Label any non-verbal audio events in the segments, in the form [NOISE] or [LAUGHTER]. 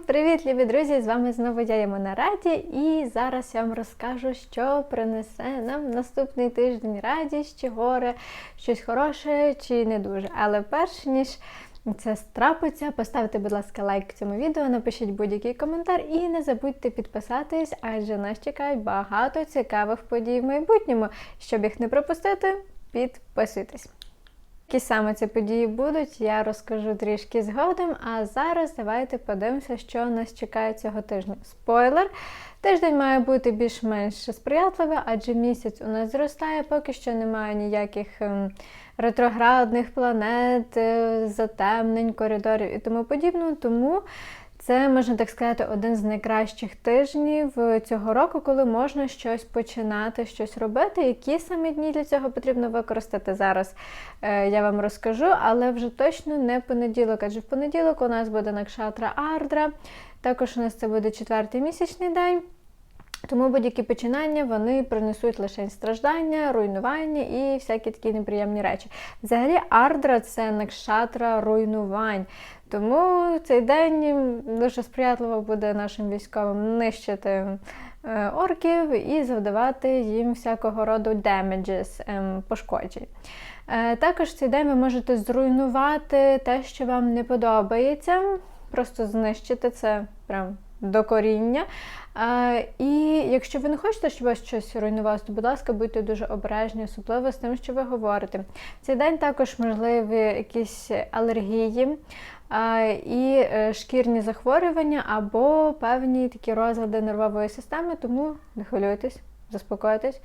Привіт, любі друзі! З вами знову я Ямона Раді, і зараз я вам розкажу, що принесе нам наступний тиждень радість чи горе, щось хороше чи не дуже. Але перш ніж це страпиться, поставте, будь ласка, лайк цьому відео, напишіть будь-який коментар і не забудьте підписатись, адже нас чекають багато цікавих подій в майбутньому. Щоб їх не пропустити, підписуйтесь. Які саме ці події будуть, я розкажу трішки згодом. А зараз давайте подивимося, що нас чекає цього тижня. Спойлер! Тиждень має бути більш-менш сприятливий, адже місяць у нас зростає, поки що немає ніяких ем, ретроградних планет, е, затемнень, коридорів і тому подібного. Тому це, можна так сказати, один з найкращих тижнів цього року, коли можна щось починати, щось робити. Які саме дні для цього потрібно використати зараз, е, я вам розкажу, але вже точно не понеділок, адже в понеділок у нас буде Накшатра Ардра, також у нас це буде четвертий місячний день. Тому будь-які починання вони принесуть лише страждання, руйнування і всякі такі неприємні речі. Взагалі, ардра це накшатра руйнувань. Тому цей день дуже сприятливо буде нашим військовим нищити е, орків і завдавати їм всякого роду damages, ем, пошкоджень. Е, Також цей день ви можете зруйнувати те, що вам не подобається, просто знищити це прям до коріння. І якщо ви не хочете, щоб вас щось руйнувалося, то, будь ласка, будьте дуже обережні, особливо з тим, що ви говорите. Цей день також можливі якісь алергії і е, шкірні захворювання або певні такі розлади нервової системи, тому не хвилюйтесь, заспокойтесь,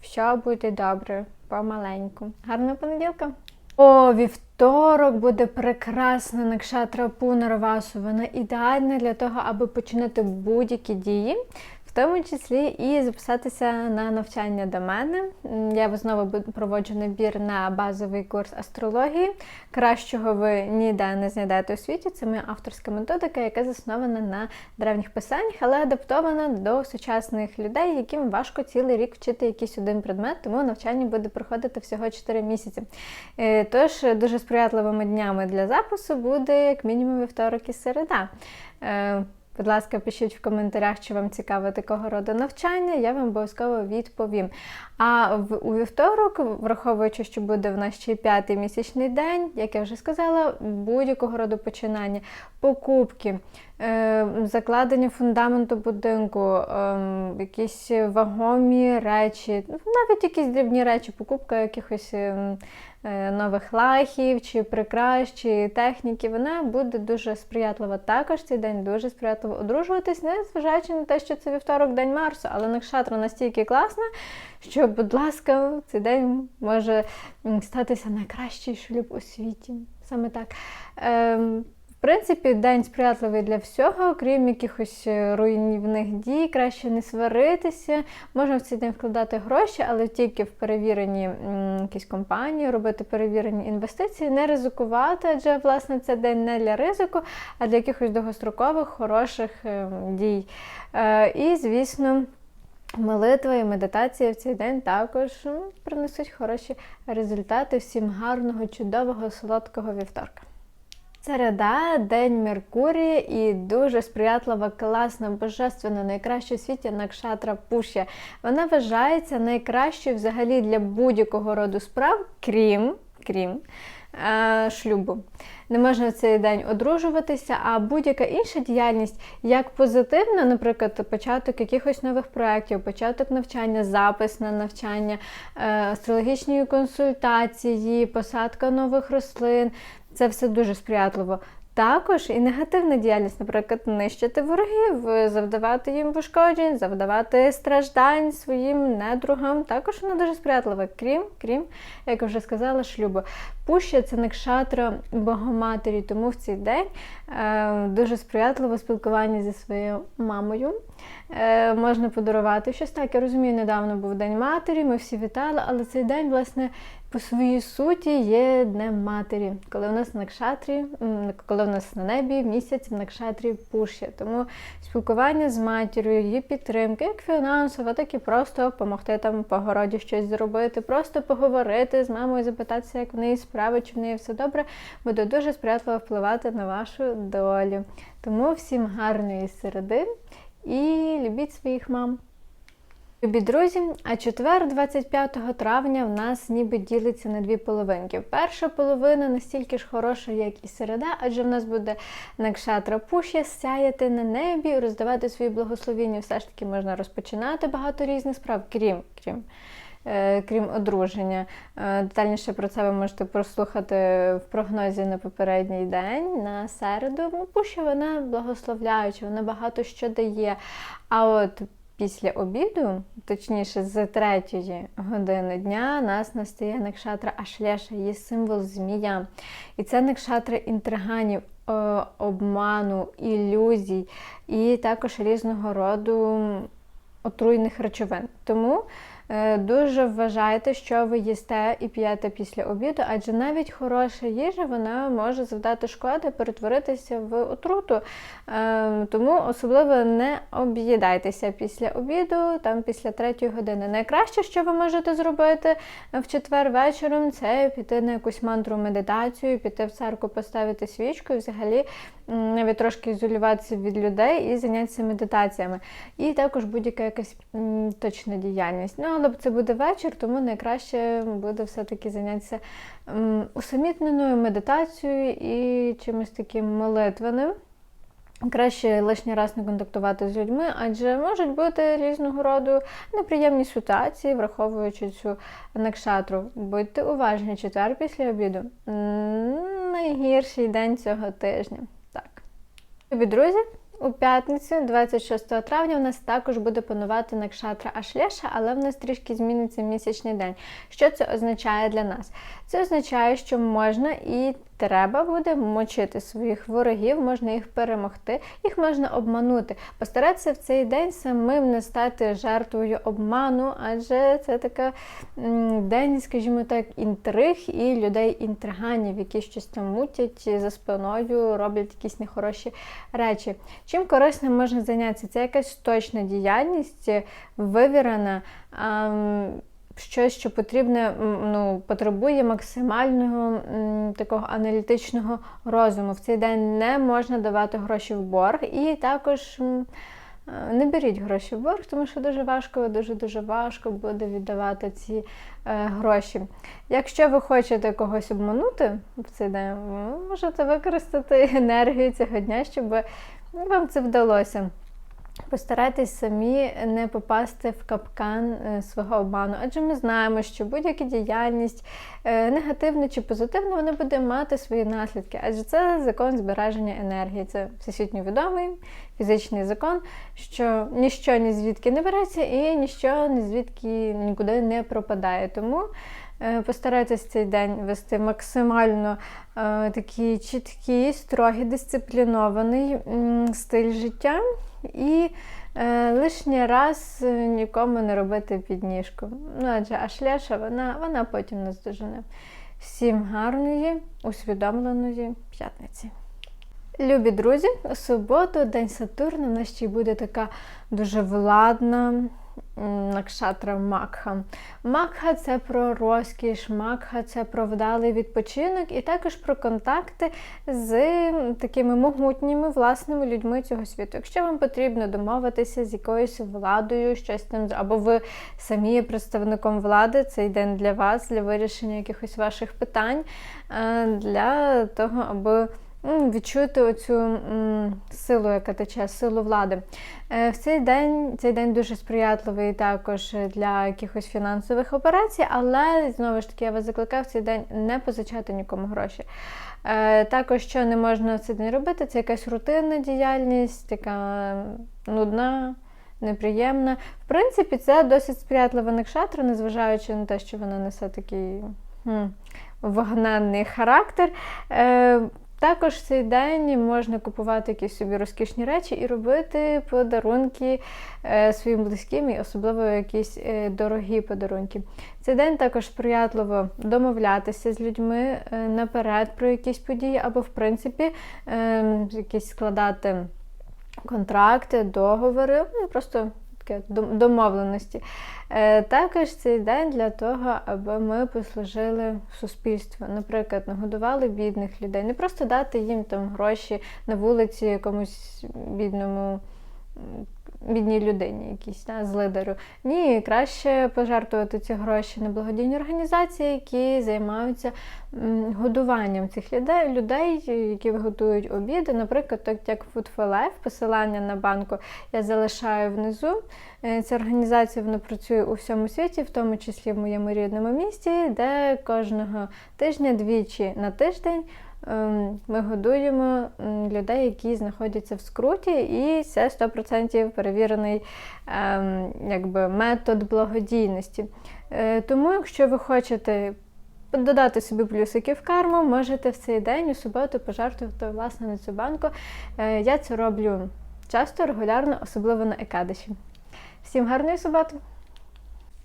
все буде добре, помаленьку. Гарного понеділка! О, вівторок буде прекрасна накшатра Пунарвасу. Вона ідеальна для того, аби починати будь-які дії, в тому числі і записатися на навчання до мене. Я знову проводжу набір на базовий курс астрології. Кращого ви ніде не знайдете у світі. Це моя авторська методика, яка заснована на древніх писаннях, але адаптована до сучасних людей, яким важко цілий рік вчити якийсь один предмет, тому навчання буде проходити всього 4 місяці. Е, тож дуже сприятливими днями для запису буде як мінімум вівторок і середа. Будь ласка, пишіть в коментарях, чи вам цікаве такого роду навчання, я вам обов'язково відповім. А в, у вівторок, враховуючи, що буде в нас ще п'ятий місячний день, як я вже сказала, будь-якого роду починання, покупки, закладення фундаменту будинку, е, якісь вагомі речі, навіть якісь дрібні речі, покупка якихось. Е, Нових лахів, чи прикрас, чи техніки, вона буде дуже сприятлива. Також цей день дуже сприятливо одружуватись, незважаючи на те, що це вівторок, день Марсу, але Накшатра настільки класна, що, будь ласка, цей день може статися найкращий шлюб у світі. Саме так. Принципі, день сприятливий для всього, крім якихось руйнівних дій, краще не сваритися. Можна в цей день вкладати гроші, але тільки в перевірені якісь компанії, робити перевірені інвестиції, не ризикувати, адже власне це день не для ризику, а для якихось довгострокових, хороших дій. Е, і, звісно. Молитва і медитація в цей день також принесуть хороші результати. Всім гарного, чудового, солодкого вівторка. Середа, День Меркурія і дуже сприятлива, класна, божественна, найкраща у світі Накшатра Пушя. Вона вважається найкращою взагалі для будь-якого роду справ, крім, крім е, шлюбу. Не можна в цей день одружуватися, а будь-яка інша діяльність, як позитивна, наприклад, початок якихось нових проєктів, початок навчання, запис на навчання, е, астрологічні консультації, посадка нових рослин. Це все дуже сприятливо. Також і негативна діяльність, наприклад, нищити ворогів, завдавати їм пошкоджень, завдавати страждань своїм недругам. Також вона дуже сприятлива, крім, крім, як вже сказала, шлюбу. Пуща це некшатра Богоматері, тому в цей день е, дуже сприятливо спілкування зі своєю мамою. Е, Можна подарувати щось так. Я розумію, недавно був День матері, ми всі вітали, але цей день, власне, по своїй суті є Днем Матері, коли у нас на кшатрі, коли у нас на небі місяць в накшатрі пушє. Тому спілкування з матір'ю, її підтримки, як фінансово, так і просто допомогти там по городі щось зробити, просто поговорити з мамою, запитатися, як в неї справи, чи в неї все добре, буде дуже сприятливо впливати на вашу долю. Тому всім гарної середи і любіть своїх мам. Любі друзі, а четвер, 25 травня, в нас ніби ділиться на дві половинки. Перша половина настільки ж хороша, як і середа, адже в нас буде накшатра пушя сяяти на небі, роздавати свої благословіння. Все ж таки можна розпочинати багато різних справ, крім крім. е, Крім одруження. Е, Детальніше про це ви можете прослухати в прогнозі на попередній день, на середу. Ну, Пуща вона благословляюча, вона багато що дає. А от після обіду, точніше з третьої години дня, нас настає некшатра Ашлеша, її символ змія. І це некшатра інтриганів, е, обману, ілюзій і також різного роду отруйних речовин. Тому дуже вважайте, що ви їсте і п'єте після обіду, адже навіть хороша їжа вона може завдати шкоди, перетворитися в отруту. Е, Тому особливо не об'їдайтеся після обіду, там після третьої години. Найкраще, що ви можете зробити в четвер вечором, це піти на якусь мантру медитацію, піти в церкву, поставити свічку і взагалі навіть трошки ізолюватися від людей і зайнятися медитаціями. І також будь-яка якась точна діяльність. Але це буде вечір, тому найкраще буде все-таки зайнятися усамітненою медитацією і чимось таким молитвеним. Краще лишній раз не контактувати з людьми, адже можуть бути різного роду неприємні ситуації, враховуючи цю накшатру. Будьте уважні, четвер після обіду. Найгірший день цього тижня. Так. Любі друзі, у п'ятницю, 26 травня, в нас також буде панувати накшатра Ашлеша, але в нас трішки зміниться місячний день. Що це означає для нас? Це означає, що можна і треба буде мочити своїх ворогів, можна їх перемогти, їх можна обманути. Постаратися в цей день самим не стати жертвою обману, адже це така день, скажімо так, інтриг і людей-інтриганів, які щось там мутять за спиною, роблять якісь нехороші речі. Чим корисним можна зайнятися? Це якась точна діяльність, вивірена. Щось, що потрібне, ну, потребує максимального такого аналітичного розуму. В цей день не можна давати гроші в борг, і також е, не беріть гроші в борг, тому що дуже важко, дуже-дуже важко буде віддавати ці е, гроші. Якщо ви хочете когось обманути в цей день, ви можете використати [LAUGHS] енергію цього дня, щоб вам це вдалося. Постарайтесь самі не попасти в капкан е, свого обману, адже ми знаємо, що будь-яка діяльність, е, негативна чи позитивна, вона буде мати свої наслідки, адже це закон збереження енергії. Це всесвітньо відомий фізичний закон, що ніщо ні звідки не береться і ніщо ні звідки нікуди не пропадає. Тому постарайтесь цей день вести максимально е, такий чіткий, строгий, дисциплінований стиль життя. І е, лишній раз е, нікому не робити підніжку. Ну, адже Ашляша, вона, вона потім нас дожене. Всім гарної, усвідомленої п'ятниці. Любі друзі, у суботу, День Сатурна, в нас ще й буде така дуже владна накшатра Макха. Макха це про розкіш, Макха це про вдалий відпочинок і також про контакти з такими могутніми власними людьми цього світу. Якщо вам потрібно домовитися з якоюсь владою, щось там, або ви самі є представником влади, цей день для вас, для вирішення якихось ваших питань, е, для того, аби відчути оцю силу, яка тече, силу влади. Е, В цей день цей день дуже сприятливий також для якихось фінансових операцій, але знову ж таки я вас закликаю в цей день не позичати нікому гроші. Е, Також, що не можна в цей день робити, це якась рутинна діяльність, така нудна. Неприємна. В принципі, це досить сприятлива некшатра, незважаючи на те, що вона несе такий хм, вогненний характер. Е, також в цей день можна купувати якісь собі розкішні речі і робити подарунки е, своїм близьким, і особливо якісь е, дорогі подарунки. Цей день також сприятливо домовлятися з людьми е, наперед про якісь події, або, в принципі, е, якісь складати контракти, договори, ну, просто таке домовленості. Е, Також цей день для того, аби ми послужили суспільству. Наприклад, нагодували бідних людей. Не просто дати їм там гроші на вулиці якомусь бідному. Бідній людині, якійсь та, з лидеру. Ні, краще пожертвувати ці гроші на благодійні організації, які займаються годуванням цих людей, людей, які готують обіди. Наприклад, так як Food for Life, посилання на банку я залишаю внизу. Е, Ця організація вона працює у всьому світі, в тому числі в моєму рідному місті, де кожного тижня, двічі на тиждень. Ем, Ми годуємо людей, які знаходяться в скруті, і це 100% перевірений ем, якби, метод благодійності. Е, Тому, якщо ви хочете додати собі плюсики в карму, можете в цей день у суботу пожертвувати власне на цю банку. Е, Я це роблю часто, регулярно, особливо на екадиші. Всім гарної суботи!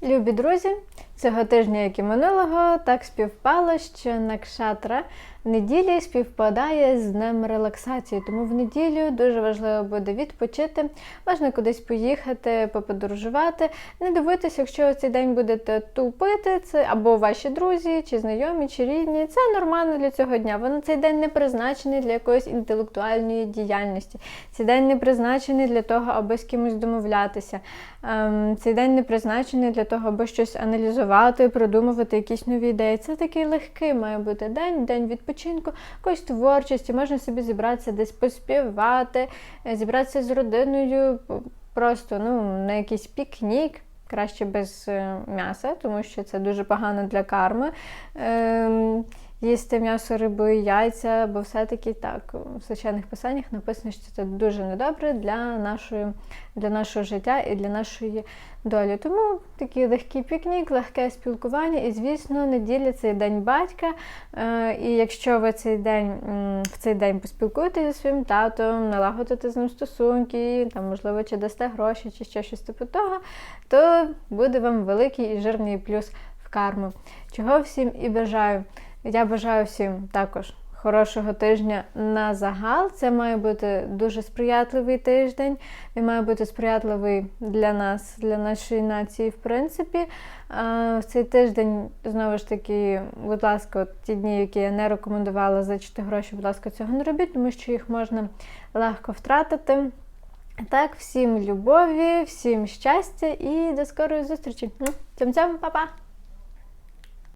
Любі друзі, цього тижня, як і минулого, так співпало, що Накшатра неділі співпадає з днем релаксації. Тому в неділю дуже важливо буде відпочити, можна кудись поїхати, поподорожувати. Не дивитися, якщо цей день будете тупити, це або ваші друзі, чи знайомі, чи рідні. Це нормально для цього дня. Воно цей день не призначений для якоїсь інтелектуальної діяльності. Цей день не призначений для того, аби з кимось домовлятися. Ем, Цей день не призначений для того, аби щось аналізувати, продумувати якісь нові ідеї. Це такий легкий має бути день, день відпочинку, якоїсь творчості. Можна собі зібратися десь поспівати, е, зібратися з родиною, просто ну, на якийсь пікнік. Краще без е, м'яса, тому що це дуже погано для карми. Їсти м'ясо, рибу і яйця, бо все-таки так, в священних писаннях написано, що це дуже недобре для нашої, для нашого життя і для нашої долі. Тому такий легкий пікнік, легке спілкування, і, звісно, неділя це день батька. Е, І якщо ви цей день в цей день поспілкуєтеся зі своїм татом, налагодите з ним стосунки, там, можливо, чи дасте гроші, чи ще щось типу того, то буде вам великий і жирний плюс в карму. Чого всім і бажаю. Я бажаю всім також хорошого тижня на загал. Це має бути дуже сприятливий тиждень. Він має бути сприятливий для нас, для нашої нації, в принципі. В цей тиждень, знову ж таки, будь ласка, ті дні, які я не рекомендувала зачити гроші, будь ласка, цього не робіть, тому що їх можна легко втратити. Так, всім любові, всім щастя і до скорої зустрічі. Ну, Цьом-цьом, па-па!